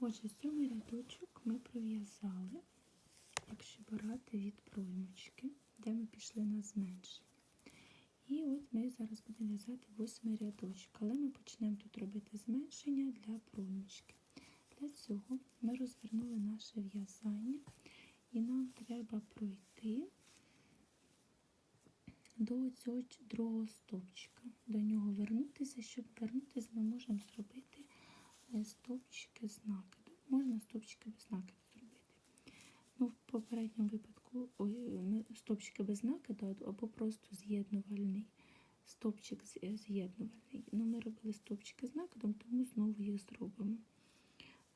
Отже, сьомий рядочок ми пров'язали, якщо брати від проймочки, де ми пішли на зменшення. І от ми зараз будемо в'язати восьмий рядочок, але ми почнемо тут робити зменшення для проймочки. Для цього ми розвернули наше в'язання, і нам треба пройти до цього другого стовпчика. До нього вернутися. Щоб вернутися, ми можемо зробити е, стовпчики з накиду. Можна стовпчики без накиду зробити. Ну, в попередньому випадку стовпчики без накиду або просто з'єднувальний. Стовпчик з- е, з'єднувальний. Ну, ми робили стовпчики з накидом, тому знову їх зробимо.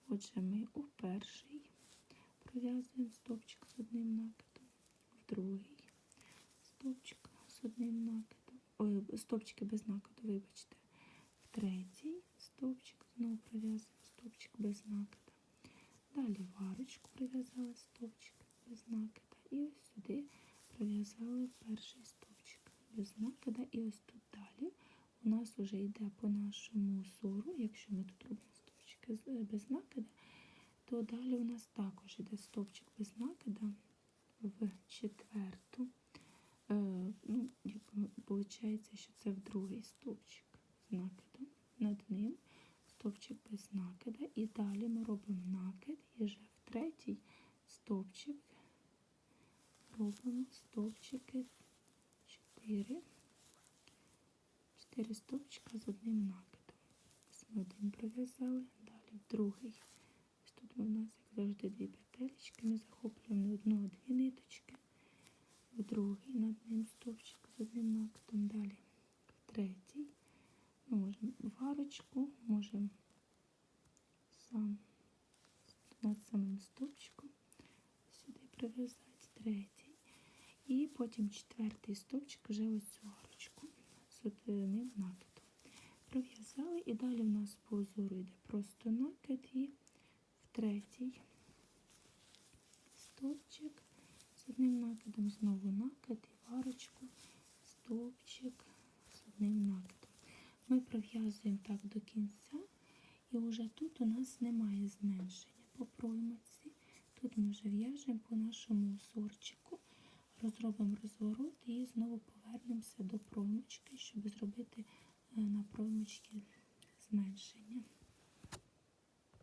Отже, ми у перший пров'язуємо стовпчик з одним накидом, в другий стовпчик з одним накидом, ой, стовпчики без накиду, вибачте, в третій стовпчик знову пров'язуємо стовпчик без накида. Далі в арочку пров'язали стовпчик без накида. І ось сюди пров'язали перший стовпчик без накида. І ось тут далі у нас вже йде по нашому узору, якщо ми тут робимо стовпчики е, без накида, то далі у нас також йде стовпчик без накида в четверту. Е, ну, виходить, що це в другий стовпчик з накидом. Над ним стовпчик без накида. І далі ми робимо накид і вже в третій стовпчик робимо стовпчики 4. 4 стовпчика з одним накидом. Ось один пров'язали, далі другий. Ось тут у нас, як завжди, дві петелечки. Ми захоплюємо одну, а дві ниточки. В другий над ним стовпчик з одним накидом. Далі в третій. Ми можемо в можемо сам над самим стовпчиком сюди прив'язати третій. І потім четвертий стовпчик вже ось цю арочку з одним накидом. Пров'язали і далі в нас по узору йде просто накид і в третій стовпчик з одним накидом, знову накид і в стовпчик з одним накидом. Ми пров'язуємо так до кінця, і вже тут у нас немає зменшення по проймиці. Тут ми вже в'яжемо по нашому узорчику, розробимо розворот і знову повернемося до проймочки, щоб зробити е, на зменшення.